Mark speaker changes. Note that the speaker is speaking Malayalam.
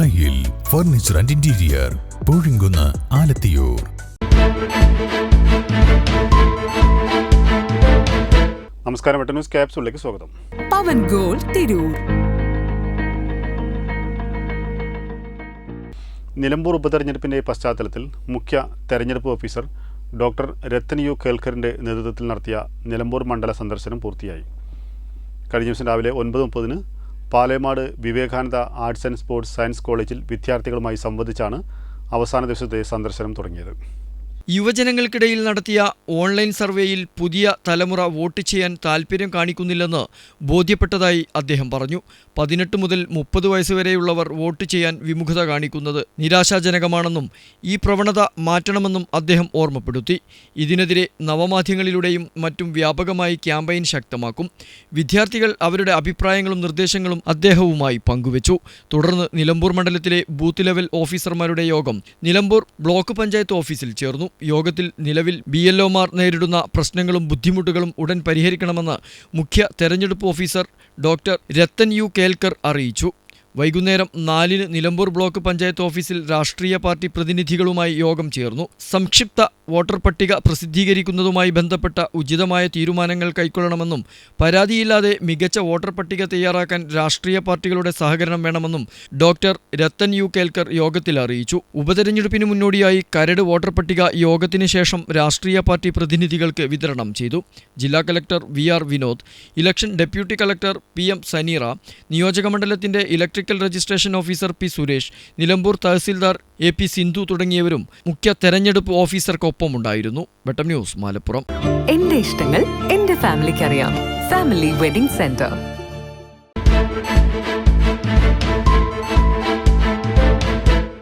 Speaker 1: ദായിൽ furniture and interior Puzhingunnu Alathiyur.
Speaker 2: നമസ്കാരം വെട്ട ന്യൂസ് ക്യാപ്സുകളിലേക്ക് സ്വാഗതം.
Speaker 3: പവൻ ഗോൾ തിരൂർ.
Speaker 2: നിലമ്പൂർ ഉപതെരഞ്ഞെടുപ്പിന്റെ പശ്ചാത്തലത്തിൽ മുഖ്യ തെരഞ്ഞെടുപ്പ് ഓഫീസർ ഡോക്ടർ രത്തൻ യു കേൽക്കറിന്റെ നേതൃത്വത്തിൽ നടത്തിയ നിലമ്പൂർ മണ്ഡല സന്ദർശനം പൂർത്തിയായി. കഴിഞ്ഞ ദിവസം രാവിലെ ഒൻപത് മുപ്പതിന് Palemad Vivekananda arts and sports science കോളേജിൽ വിദ്യാർത്ഥികളുമായി സംവദിച്ചാണ് അവസാന ദിവസത്തെ സന്ദർശനം തുടങ്ങിയത്.
Speaker 4: യുവജനങ്ങൾക്കിടയിൽ നടത്തിയ ഓൺലൈൻ സർവേയിൽ പുതിയ തലമുറ വോട്ട് ചെയ്യാൻ താൽപ്പര്യം കാണിക്കുന്നില്ലെന്ന് ബോധ്യപ്പെട്ടതായി അദ്ദേഹം പറഞ്ഞു. പതിനെട്ട് മുതൽ മുപ്പത് വയസ്സുവരെയുള്ളവർ വോട്ട് ചെയ്യാൻ വിമുഖത കാണിക്കുന്നത് നിരാശാജനകമാണെന്നും ഈ പ്രവണത മാറ്റണമെന്നും അദ്ദേഹം ഓർമ്മപ്പെടുത്തി. ഇതിനെതിരെ നവമാധ്യമങ്ങളിലൂടെയും മറ്റും വ്യാപകമായി ക്യാമ്പയിൻ ശക്തമാക്കും. വിദ്യാർത്ഥികൾ അവരുടെ അഭിപ്രായങ്ങളും നിർദ്ദേശങ്ങളും അദ്ദേഹവുമായി പങ്കുവച്ചു. തുടർന്ന് നിലമ്പൂർ മണ്ഡലത്തിലെ ബൂത്ത് ലെവൽ ഓഫീസർമാരുടെ യോഗം നിലമ്പൂർ ബ്ലോക്ക് പഞ്ചായത്ത് ഓഫീസിൽ ചേർന്നു. യോഗത്തിൽ നിലവിൽ ബി എൽ നേരിടുന്ന പ്രശ്നങ്ങളും ബുദ്ധിമുട്ടുകളും ഉടൻ പരിഹരിക്കണമെന്ന് മുഖ്യ തെരഞ്ഞെടുപ്പ് officer doctor Rathan U Kelkar അറിയിച്ചു. വൈകുന്നേരം നാലിന് നിലമ്പൂർ ബ്ലോക്ക് പഞ്ചായത്ത് ഓഫീസിൽ രാഷ്ട്രീയ പാർട്ടി പ്രതിനിധികളുമായി യോഗം ചേർന്നു. സംക്ഷിപ്ത വോട്ടർ പട്ടിക പ്രസിദ്ധീകരിക്കുന്നതുമായി ബന്ധപ്പെട്ട ഉചിതമായ തീരുമാനങ്ങൾ കൈക്കൊള്ളണമെന്നും പരാതിയില്ലാതെ മികച്ച വോട്ടർ പട്ടിക തയ്യാറാക്കാൻ രാഷ്ട്രീയ പാർട്ടികളുടെ സഹകരണം വേണമെന്നും ഡോക്ടർ രത്തൻ യു കേൽക്കർ യോഗത്തിൽ അറിയിച്ചു. ഉപതെരഞ്ഞെടുപ്പിന് മുന്നോടിയായി കരട് വോട്ടർ പട്ടിക യോഗത്തിന് ശേഷം രാഷ്ട്രീയ പാർട്ടി പ്രതിനിധികൾക്ക് വിതരണം ചെയ്തു. ജില്ലാ collector V R Vinod election deputy collector P M Saneera നിയോജകമണ്ഡലത്തിന്റെ electrical registration officer P Suresh Nilambur tahsildar A P Sindhu തുടങ്ങിയവരും മുഖ്യ തെരഞ്ഞെടുപ്പ് ഓഫീസർക്കൊപ്പം ഉണ്ടായിരുന്നു വെട്ടം ന്യൂസ് മലപ്പുറം.
Speaker 3: എന്റെ ഇഷ്ടങ്ങൾ എന്റെ ഫാമിലിക്ക് അറിയാം ഫാമിലി വെഡിംഗ് സെന്റർ.